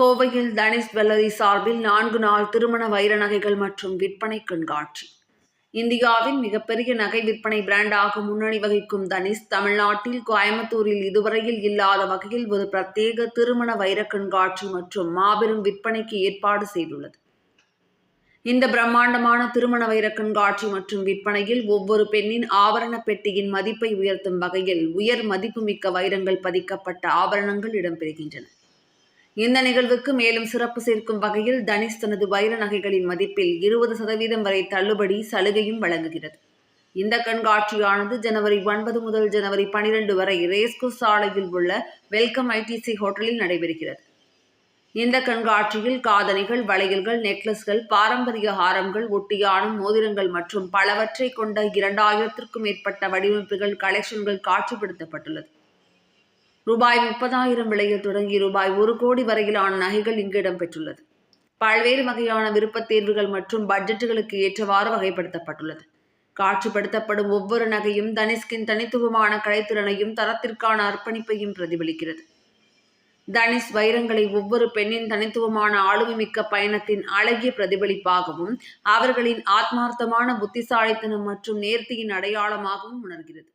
கோவையில் தனிஷ் ஜுவல்லரி சார்பில் நான்கு நாள் திருமண வைர நகைகள் மற்றும் விற்பனை கண்காட்சி. இந்தியாவின் மிகப்பெரிய நகை விற்பனை பிராண்டாக முன்னணி வகிக்கும் தனிஷ் தமிழ்நாட்டில் கோயம்புத்தூரில் இதுவரையில் இல்லாத வகையில் ஒரு பிரத்யேக திருமண வைர கண்காட்சி மற்றும் மாபெரும் விற்பனைக்கு ஏற்பாடு செய்துள்ளது. இந்த பிரம்மாண்டமான திருமண வைர கண்காட்சி மற்றும் விற்பனையில் ஒவ்வொரு பெண்ணின் ஆபரண பெட்டியின் மதிப்பை உயர்த்தும் வகையில் உயர் மதிப்புமிக்க வைரங்கள் பதிக்கப்பட்ட ஆபரணங்கள் இடம்பெறுகின்றன. இந்த நிகழ்வுக்கு மேலும் சிறப்பு சேர்க்கும் வகையில் தனிஷ் தனது வைர நகைகளின் மதிப்பில் இருபது சதவீதம் வரை தள்ளுபடி சலுகையும் வழங்குகிறது. இந்த கண்காட்சியானது ஜனவரி ஒன்பது முதல் ஜனவரி பனிரெண்டு வரை ரேஸ்கோ சாலையில் உள்ள வெல்கம் ஐடிசி ஹோட்டலில் நடைபெறுகிறது. இந்த கண்காட்சியில் காதணிகள் வளையல்கள் நெக்லஸ்கள் பாரம்பரிய ஹாரங்கள் ஒட்டியானம் மோதிரங்கள் மற்றும் பலவற்றை கொண்ட இரண்டாயிரத்திற்கும் மேற்பட்ட வடிவமைப்புகள் கலெக்ஷன்கள் காட்சிப்படுத்தப்பட்டுள்ளது. ரூபாய் முப்பதாயிரம் விலையில் தொடங்கி ரூபாய் ஒரு கோடி வரையிலான நகைகள் இங்கு இடம்பெற்றுள்ளது. பல்வேறு வகையான விருப்பத் தேர்வுகள் மற்றும் பட்ஜெட்டுகளுக்கு ஏற்றவாறு வகைப்படுத்தப்பட்டுள்ளது. காட்சிப்படுத்தப்படும் ஒவ்வொரு நகையும் தனிஷ்கின் தனித்துவமான கலைத்திறனையும் தரத்திற்கான அர்ப்பணிப்பையும் பிரதிபலிக்கிறது. தனிஷ் வைரங்களை ஒவ்வொரு பெண்ணின் தனித்துவமான ஆளுமைமிக்க பயணத்தின் அழகிய பிரதிபலிப்பாகவும் அவர்களின் ஆத்மார்த்தமான புத்திசாலித்தனம் மற்றும் நேர்த்தியின் அடையாளமாகவும் உணர்கிறது.